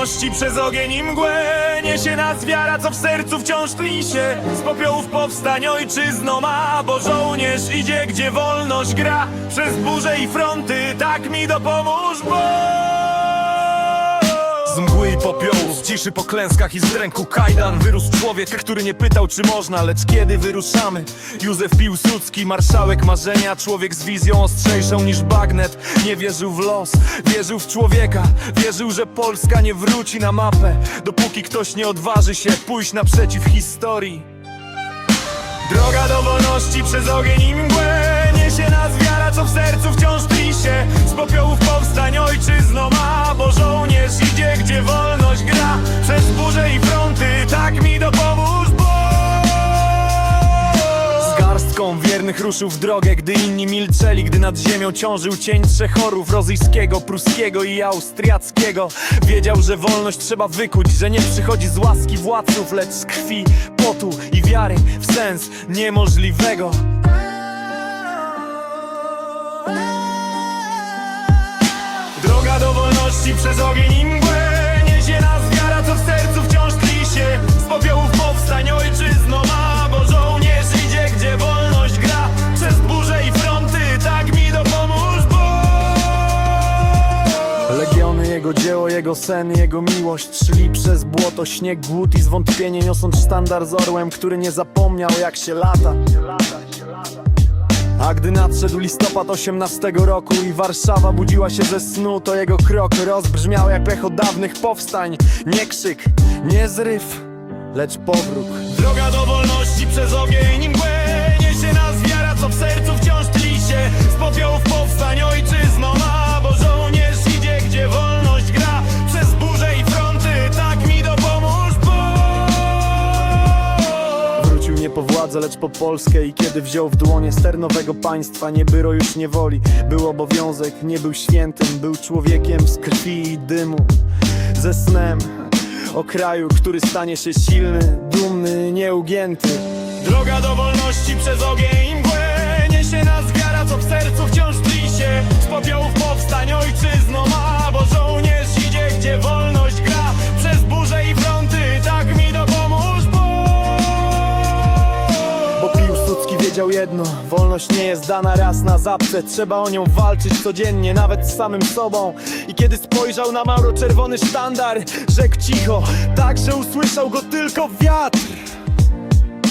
wolności przez ogień i mgłę. Niesie nas wiara, co w sercu wciąż tli się. Z popiołów powstań ojczyzno ma Bo żołnierz idzie, gdzie wolność gra. Przez burze i fronty, tak mi dopomóż Bo... Mgły i popiołu, z ciszy po klęskach i z dręku kajdan. Wyrósł człowiek, który nie pytał czy można, lecz kiedy wyruszamy. Józef Piłsudski, marszałek marzenia Człowiek z wizją ostrzejszą niż bagnet. Nie wierzył w los, wierzył w człowieka. Wierzył, że Polska nie wróci na mapę Dopóki ktoś nie odważy się pójść naprzeciw historii. Droga do wolności przez ogień i mgłę Niesie nas wiara, co w sercu wciąż się. Z popiołów powstań ojczyzno wiernych ruszył w drogę Gdy inni milczeli, gdy nad ziemią ciążył cień trzech chorów Rosyjskiego, pruskiego i austriackiego. Wiedział, że wolność trzeba wykuć Że nie przychodzi z łaski władców Lecz z krwi, potu i wiary W sens niemożliwego dzieło, jego sen, jego miłość Szli przez błoto, śnieg, głód i zwątpienie Niosąc sztandar z orłem, który nie zapomniał jak się lata a gdy nadszedł listopad 18 roku i Warszawa budziła się ze snu, to jego krok rozbrzmiał jak echo dawnych powstań. Nie krzyk, nie zryw, lecz powrót. Droga do wolności przez ogień i mgłę władzę, lecz po Polskę I kiedy wziął w dłonie ster nowego państwa Nie było już niewoli, był obowiązek Nie był świętym, był człowiekiem z krwi i dymu Ze snem o kraju, który stanie się silny Dumny, nieugięty. Droga do wolności przez ogień jedno. Wolność nie jest dana raz na zawsze. Trzeba o nią walczyć codziennie, nawet z samym sobą. I kiedy spojrzał na mauro-czerwony sztandar Rzekł cicho, tak, że usłyszał go tylko wiatr.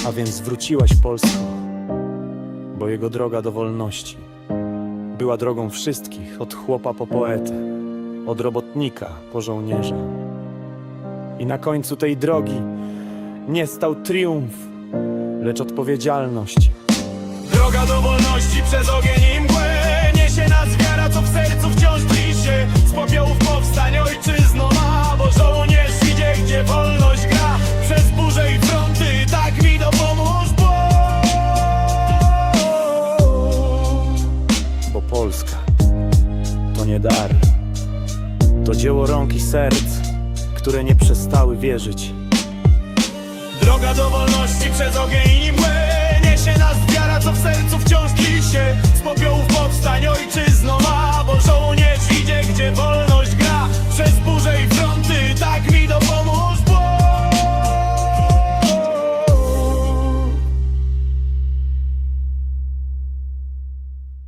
A więc wróciłaś Polsko Bo jego droga do wolności Była drogą wszystkich Od chłopa po poetę Od robotnika po żołnierza. I na końcu tej drogi Nie stał triumf lecz odpowiedzialność. Droga do wolności przez ogień i mgłę. Niesie nas wiara, co w sercu wciąż się Z popiołów powstań ojczyzno ma Bo żołnierz idzie, gdzie wolność gra. Przez burze i fronty, tak mi dopomóż Bóg Bo Polska to nie dar. To dzieło rąk i serc, które nie przestały wierzyć. Droga do wolności przez ogień i mgłę Niesie nas wiara, co w sercu wciąż tli się. Z popiołów